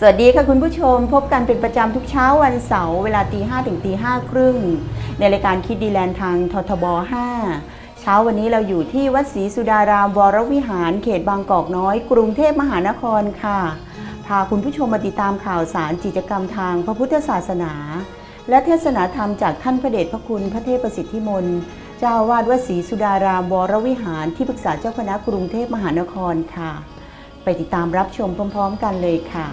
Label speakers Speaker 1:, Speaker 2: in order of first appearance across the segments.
Speaker 1: สวัสดีค่ะคุณผู้ชมพบกันเป็นประจำทุกเช้าวันเสาร์เวลาตีห้ถึงตีห้าครึ่งในรายการคิดดีแลนด์ทางททบ 5 เช้าวันนี้เราอยู่ที่วัดศรีสุดารามวรวิหาร เขตบางกอกน้อย กรุงเทพมหานครค่ะ พาคุณผู้ชมมาติดตามข่าวสารกิจกรรมทางพระพุทธศาสนา และเทศนาธรรมจากท่านพระเดชพระคุณพระเทพประสิทธิมนเจ้าวาดวัดศรีสุดารามวรวิหารที่ปรึกษาเจ้าคณะกรุงเทพมหานครค่ะ ไปติดตามรับชมพร้อม ๆ กันเลยค่ะ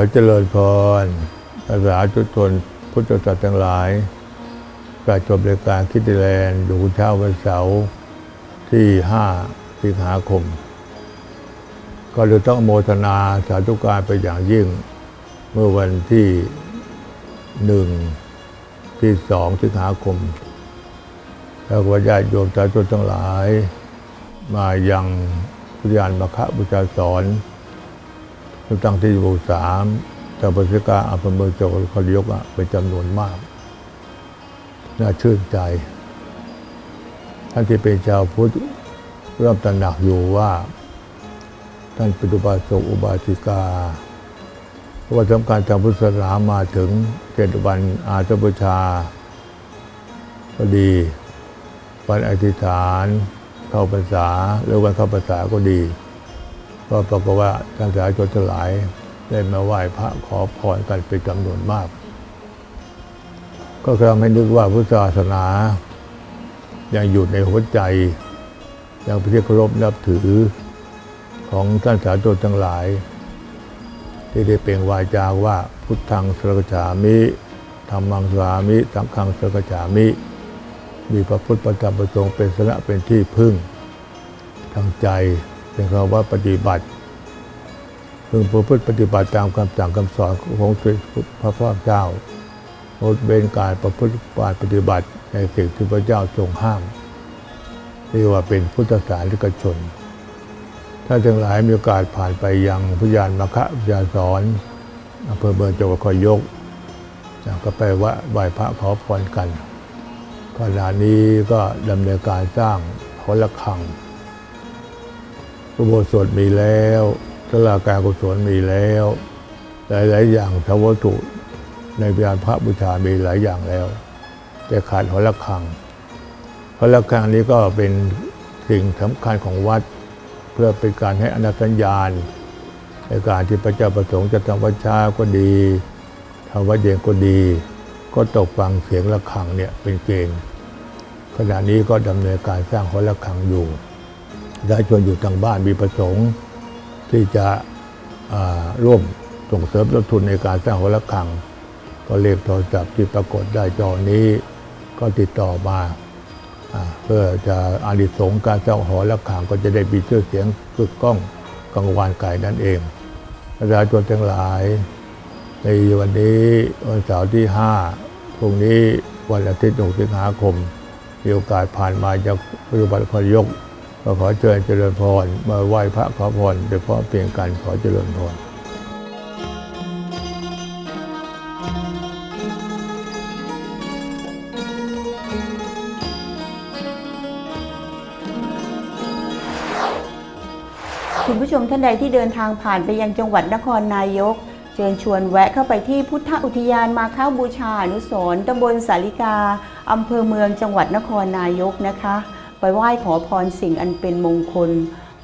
Speaker 2: อเจริญพรภาษาทุกชนพุทธศาสนาทั้งหลายกระจบรายการคิดแลนด์ดูเช้าวันเสาร์ที่ 5 สิงหาคม ก็เลยต้องโมทนาสาธุการไปอย่างยิ่ง เมื่อวันที่หนึ่งที่สองสิงหาคมแล้วก็ญาติโยมสาธุชนทั้งหลาย มายังพุทธยานมคะบุชาสอน ตั้งที่หมู่สามแต่บริการอำเภอเมืองจังหวัดนครนายกอะเป็นจำนวนมาก น่าชื่นใจ ท่านที่เป็นชาวพุทธเริ่มตระหนักอยู่ว่า ท่านเป็นอุบาสกอุบาสิกาว่าสำคัญทางพุทธศาสนามาถึงเจ็ดวันอาสาบูชาก็ดีวันอธิษฐานเข้าพรรษาหรือวันเข้าพรรษาก็ดี ก็ปรากฏว่าท่านสาธุชนทั้งหลายได้มาไหว้พระขอพรกันเป็นจำนวนมาก ก็ทำให้นึกว่าพุทธศาสนายังอยู่ในหัวใจ ยังเป็นที่เคารพนับถือของท่านสาธุชนทั้งหลาย ที่ได้เปล่งวาจาว่าพุทธังสรกจามิธรรมังสรามิสังฆังสรกจามิ มีพระพุทธประธรรมประสงค์เป็นสระเป็นที่พึ่งทางใจ เป็นคำว่าปฏิบัติพึงประพฤติปฏิบัติตามคำสั่งคำสอนของพระพุทธเจ้างดเว้นการประพฤติปฏิบัติในสิ่งที่พระเจ้าทรงห้ามเรียกว่าเป็นพุทธศาสนิกชน ถ้าทั้งหลายมีโอกาสผ่านไปยังพุทธยานมคะพุทธยานสอนอำเภอเมืองจังหวัดคอยยกก็ไปว่าไหว้พระขอพรกันขณะนี้ก็ดำเนินการสร้างหอระฆัง อุโบสถมีแล้วสลาการกุศลมีแล้ว หลาย ๆ อย่างทวัตถุในพิธานพระบูชามีหลายอย่างแล้ว แต่ขาดหอระฆังหอระฆังนี้ก็เป็นสิ่งสำคัญของวัด เพื่อเป็นการให้อนัตสัญญาณ ในการที่พระเจ้าประสงค์จะทำวัดช้าก็ดีทำวัดเย็นก็ดี ก็ตกฟังเสียงระฆังเนี่ยเป็นเกณฑ์ขณะนี้ก็ดำเนินการสร้างหอระฆังอยู่ ได้ชวนอยู่ทางบ้านมีประสงค์ ที่จะร่วมส่งเสริมต้นทุนในการสร้างหอระฆัง ก็เลขโทรศัพท์ที่ปรากฏได้จอนี้ก็ติดต่อมาอเพื่อจะอานิสงส์การสร้างหอระฆังก็จะได้มีชื่อเสียงกึกก้องกังวานไก่นั่นเองประชาชนทั้งหลาย ในวันนี้วันเสาร์ที่5พรุ่งนี้วันอาทิตย์6สิงหาคมมีโอกาสผ่านมาจากปฏิบัติคอยยก ก็ขอเชิญเจริญพรมาไหว้พระขอพรโดยเฉพาะเพียงกันขอเจริญพร
Speaker 1: คุณผู้ชมท่านใดที่เดินทางผ่านไปยังจังหวัดนครนายก เชิญชวนแวะเข้าไปที่พุทธอุทยานมาค้าบูชาอนุสรตำบลสาลิกาอำเภอเมืองจังหวัดนครนายกนะคะ ไปไหว้ขอพรสิ่งอันเป็นมงคล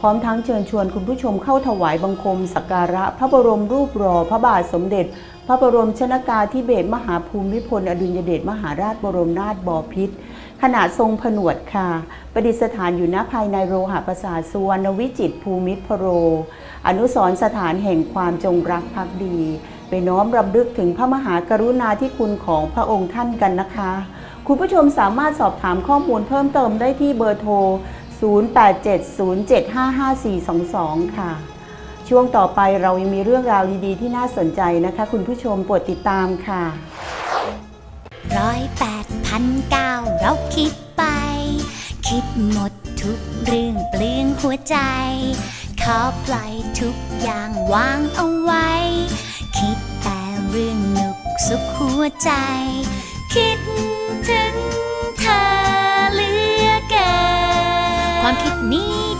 Speaker 1: พร้อมทั้งเชิญชวนคุณผู้ชมเข้าถวายบังคมสักการะ พระบรมรูปหล่อพระบาทสมเด็จ พระบรมชนากาธิเบศรมหาภูมิพลอดุลยเดชมหาราชบรมนาถบพิตรขนาดทรงผนวดค่ะ ประดิษฐานอยู่ณภายในโรหะประสาทสุวรรณวิจิตภูมิพโร อนุสรสถานแห่งความจงรักภักดี ไปน้อมรำลึกถึงพระมหากรุณาธิคุณของพระองค์ท่านกันนะคะ คุณผู้ชมสามารถสอบถามข้อมูลเพิ่มเติมได้ที่เบอร์โทร 0870755422 ค่ะ ช่วงต่อไปเรายังมีเรื่องราวดีๆ ที่น่าสนใจนะคะ คุณผู้ชมโปรดติดตามค่ะ
Speaker 3: ร้อยแปดพันเก้าเราคิดไป คิดหมดทุกเรื่องเปลืองหัวใจ ขอปล่อยทุกอย่างวางเอาไว้ คิดแต่เรื่องหนุกสุขหัวใจ คิด on kidney.